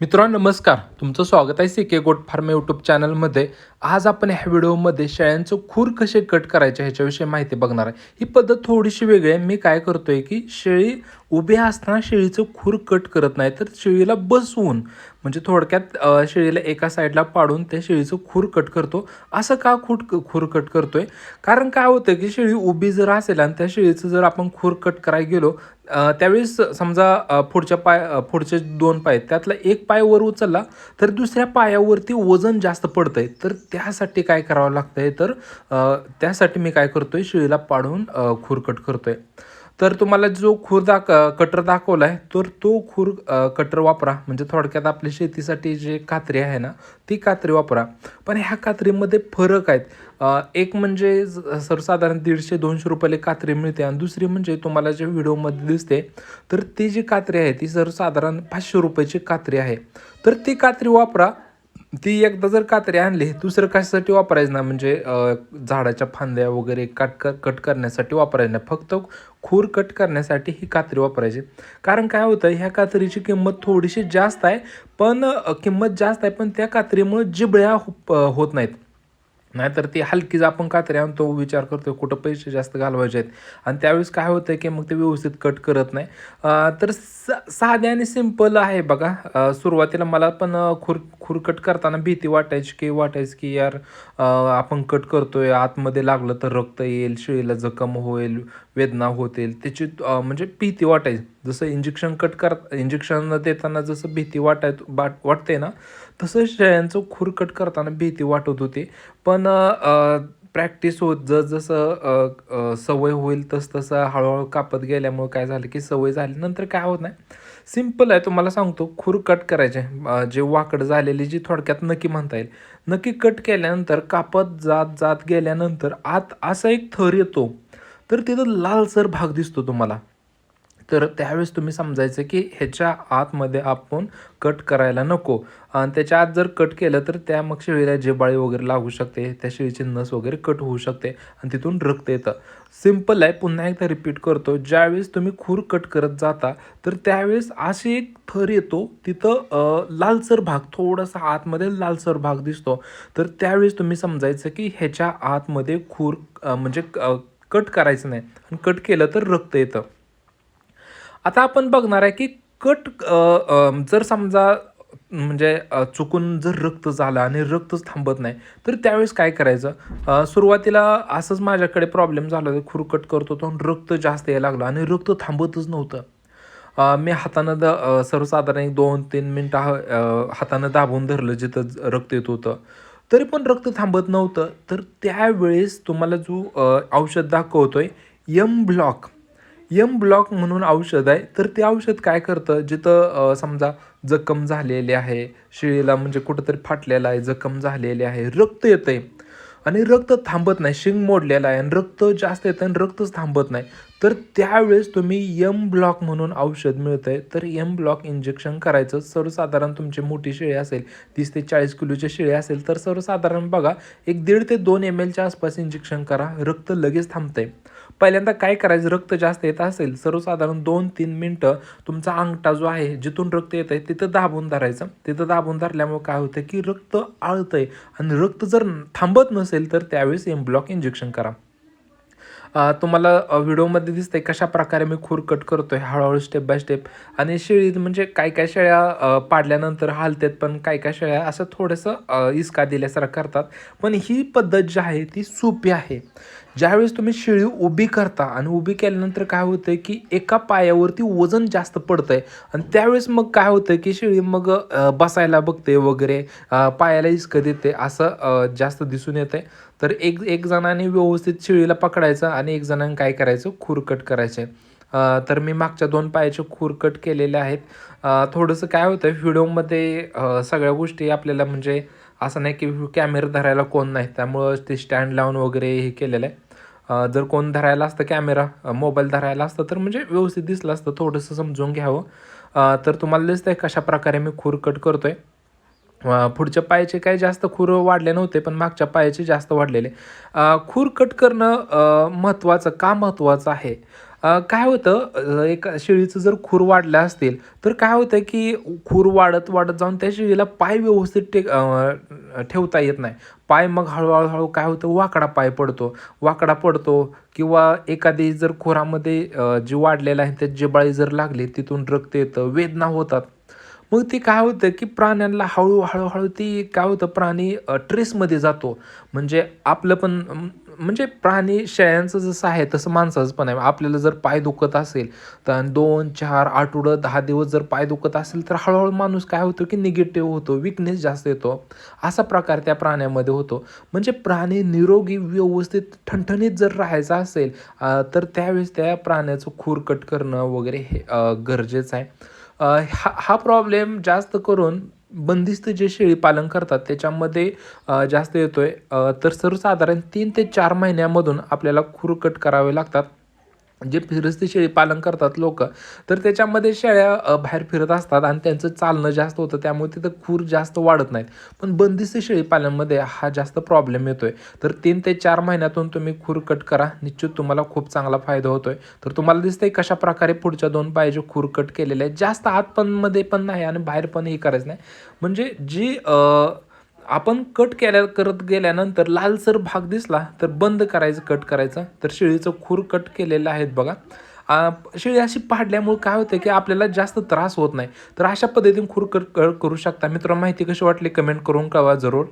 मित्रांनो नमस्कार. तुमचं स्वागत आहे सी के गोट फार्म यूट्यूब चॅनलमध्ये आज आपण ह्या व्हिडिओमध्ये शेळ्यांचं खूर कसे कट करायचे ह्याच्याविषयी माहिती बघणार आहे. ही पद्धत थोडीशी वेगळी आहे. मी काय करतोय की शेळी उभी असताना शेळीचं खूर कट करत नाही तर शेळीला बसवून म्हणजे थोडक्यात शेळीला एका साईडला पाडून त्या शेळीचं खूर कट करतो. असं का खूट खूर कट करतोय? कारण काय होतं की शेळी उभी जर असेल आणि त्या शेळीचं जर आपण खूर कट करायला गेलो त्यावेळेस समजा पुढच्या पाय पुढचे दोन पाय त्यातला एक पाय वर उचलला तर दुसऱ्या पायावरती वजन जास्त पडतंय. तर त्यासाठी काय करावं लागतं आहे तर त्यासाठी मी काय करतो आहे शिळीला पाडून खुर कट करतो आहे तर तुम्हाला जो खूर दाख कटर दाखवला आहे तर तो खूर कटर वापरा. म्हणजे थोडक्यात आपल्या शेतीसाठी जे कात्री आहे ना ती कात्री वापरा. पण ह्या कात्रीमध्ये फरक आहेत. एक म्हणजे सर्वसाधारण दीडशे दोनशे रुपयाला कात्री मिळते आणि दुसरी म्हणजे तुम्हाला जे व्हिडिओमध्ये दिसते तर ती जी कात्री आहे ती सर्वसाधारण पाचशे रुपयाची कात्री आहे. तर ती कात्री वापरा. ती एकदा जर कात्री आणली दुसरं कशासाठी वापरायचं ना म्हणजे झाडाच्या फांद्या वगैरे कट कर कट करण्यासाठी वापरायचं नाही. फक्त खूर कट करण्यासाठी ही कात्री वापरायची. कारण काय होतं ह्या कात्रीची किंमत थोडीशी जास्त आहे पण किंमत जास्त आहे पण त्या कात्रीमुळे जिबळ्या हो- होत नाहीत. नाहीतर ती हलकीच आपण कात्री आणतो विचार करतो कुठं पैसे जास्त घालवायचे आहेत. आणि त्यावेळेस काय होतं की मग ते व्यवस्थित कट करत नाही. तर स साधे आणि सिंपल आहे बघा. सुरुवातीला मला पण खुर खुर कट करताना भीती वाटायची की वाटायची की यार आपण कट करतोय आतमध्ये लागलं तर रक्त येईल शिळीला जखम होईल वेदना होतील. त्याची म्हणजे भीती वाटायची. जसं इंजेक्शन कट कर इंजेक्शन देताना जसं भीती वाटाय बाट वाटते ना तसंच शेळ्यांचं खूर कट करताना भीती वाटत होती. पण प्रॅक्टिस होत जसजसं सवय होईल तस तसं हळूहळू कापत गेल्यामुळे काय झालं की सवय झाली नंतर काय होत नाही. सिंपल आहे तुम्हाला सांगतो खूर कट करायचे. जे वाकड झालेली जी थोडक्यात नक्की म्हणता येईल. नक्की कट केल्यानंतर कापत जात जात गेल्यानंतर आत असा एक थर येतो. तर तिथं लालसर भाग दिसतो तुम्हाला. तर त्यावेळेस तुम्ही समजायचं की ह्याच्या आतमध्ये आपण कट करायला नको. आणि त्याच्या आत जर कट केलं तर त्या मग शेळीला जेबाळी वगैरे लागू शकते त्या शेळीची नस वगैरे कट होऊ शकते आणि तिथून रक्त येतं. सिंपल आहे पुन्हा एकदा रिपीट करतो. ज्यावेळेस तुम्ही खूर कट करत जाता तर त्यावेळेस अशी एक थर येतो तिथं लालसर भाग थोडासा आतमध्ये लालसर भाग दिसतो. तर त्यावेळेस तुम्ही समजायचं की ह्याच्या आतमध्ये खूर म्हणजे कट करायचं नाही. आणि कट केलं तर रक्त येतं. आता आपण बघणार आहे की कट जर समजा म्हणजे चुकून जर रक्त झालं आणि रक्तच थांबत नाही तर त्यावेळेस काय करायचं? सुरुवातीला असंच माझ्याकडे प्रॉब्लेम झाला होता. खुरकट करत होतो रक्त जास्त यायला लागलं आणि रक्त थांबतच नव्हतं. मी हातानं द सर्वसाधारण एक दोन तीन मिनटं हा- हातानं दाबून धरलं जिथं ज- रक्त येत होतं. तरी पण रक्त थांबत नव्हतं. तर त्यावेळेस तुम्हाला जो औषध औषध दाखवतोय यम ब्लॉक यम ब्लॉक म्हणून औषध आहे. तर ते औषध काय करतं? जिथं समजा जखम झालेली आहे शिळीला म्हणजे कुठंतरी फाटलेला आहे जखम झालेली आहे रक्त येतं आहे आणि रक्त थांबत नाही शिंग मोडलेला आहे आणि रक्त जास्त येतं आणि रक्तच थांबत नाही. तर त्यावेळेस तुम्ही यम ब्लॉक म्हणून औषध मिळतं आहे तर यम ब्लॉक इंजेक्शन करायचं. सर्वसाधारण तुमची मोठी शेळी असेल तीस ते चाळीस किलोची शेळी असेल तर सर्वसाधारण बघा एक दीड ते दोन एम एलच्या आसपास इंजेक्शन करा. रक्त लगेच थांबतं आहे पहिल्यांदा काय करायचं? रक्त जास्त येत असेल सर्वसाधारण दोन तीन मिनटं तुमचा अंगठा जो आहे जिथून रक्त येत आहे तिथं दाबून धरायचं. तिथं दाबून धरल्यामुळे काय होतं की रक्त आळतंय. आणि रक्त जर थांबत नसेल तर त्यावेळेस एम ब्लॉक इंजेक्शन करा. तुम्हाला व्हिडिओमध्ये दिसतंय कशा प्रकारे मी खूर कट करतोय हळूहळू स्टेप बाय स्टेप आणि शेळीत म्हणजे काय काय शेळ्या पाडल्यानंतर हालतात पण काय काय शेळ्या असं थोडंसं इसका दिल्यासारखं करतात. पण ही पद्धत जी आहे ती सोपी आहे. ज्यावेळेस तुम्ही शेळी उभी करता आणि उभी केल्यानंतर काय होतं की एका पायावरती वजन जास्त पडतं आहे आणि त्यावेळेस मग काय होतं की शेळी मग बसायला बघते वगैरे पायाला इसकं देते असं जास्त दिसून येतं आहे तर एक एक जणांनी व्यवस्थित शेळीला पकडायचं आणि एक जणांनी काय करायचं? खुरकट करायचे. तर मी मागच्या दोन पायाचे खुरकट केलेले आहेत. थोडंसं काय होतं व्हिडिओमध्ये सगळ्या गोष्टी आपल्याला म्हणजे असं नाही की कॅमेरा धरायला कोण नाही. त्यामुळं ते स्टँड लावून वगैरे हे केलेलं आहे. जर कोण धरायला असतं कॅमेरा मोबाईल धरायला असतं तर म्हणजे व्यवस्थित दिसलं असतं थोडंसं समजून घ्यावं. तर तुम्हाला दिसतंय कशा प्रकारे मी खूरकट करतोय. पुढच्या पायाचे काही जास्त खूर वाढले नव्हते पण मागच्या पायाचे जास्त वाढलेले. खूर कट करणं महत्त्वाचं का महत्त्वाचं आहे? काय होतं एका एक शेळीचं जर खूर वाढलं असतील तर काय होतं की खूर वाढत वाढत जाऊन त्या शेळीला पाय व्यवस्थित टेक ठेवता येत नाही. पाय मग हळूहळू हळू काय होतं वाकडा पाय पडतो. वाकडा पडतो किंवा एखादी जर खुरामध्ये जी वाढलेलं आहे त्या जिबाळी जर लागली तिथून रक्त येतं वेदना होतात. मग ते काय होतं की प्राण्यांना हळू हळूहळू ती काय होतं प्राणी ट्रेसमध्ये जातो. म्हणजे आपलं पण म्हणजे प्राणी शेळ्यांचं जसं आहे तसं माणसाचं पण आहे. आपल्याला जर पाय दुखत असेल तर दोन चार आठवडं दहा दिवस जर पाय दुखत असेल तर हळूहळू माणूस काय होतो की निगेटिव्ह होतो विकनेस जास्त येतो. असा प्रकार त्या प्राण्यामध्ये होतो. म्हणजे प्राणी निरोगी व्यवस्थित ठणठणीत जर राहायचा असेल तर त्यावेळेस त्या प्राण्याचं खूर कट करणं वगैरे हे गरजेचं आहे. हा हा प्रॉब्लेम जास्त करून बंदिस्त जे शेळी पालन करतात त्याच्यामध्ये जास्त येतो आहे तर सर्वसाधारण तीन ते चार महिन्यामधून आपल्याला खुरकट करावे लागतात. जे फिरस्ती शेळी पालन करतात लोक तर त्याच्यामध्ये शेळ्या बाहेर फिरत असतात आणि त्यांचं चालणं जास्त होतं त्यामुळे तिथं खूर जास्त वाढत नाहीत. पण बंदिस्त शेळी पालनमध्ये हा जास्त प्रॉब्लेम येतोय. तर तीन ते चार महिन्यातून तुम्ही खूर कट करा. निश्चित तुम्हाला खूप चांगला फायदा होतोय. तर तुम्हाला दिसतंय कशा प्रकारे पुढच्या दोन पाहिजे खूर कट केलेले आहेत. जास्त आत पण मध्ये पण नाही आणि बाहेर पण हे करायचं नाही. म्हणजे जी आपण कट केल्या करत गेल्यानंतर लालसर भाग दिसला तर बंद करायचं कट करायचं. तर शेळीचं खूर कट केलेलं आहेत बघा. शेळी अशी पाडल्यामुळे काय होतं की आपल्याला जास्त त्रास होत नाही. तर अशा पद्धतीने खूर कट करू शकता. मित्रांनो माहिती कशी वाटली? कमेंट करून कळवा जरूर.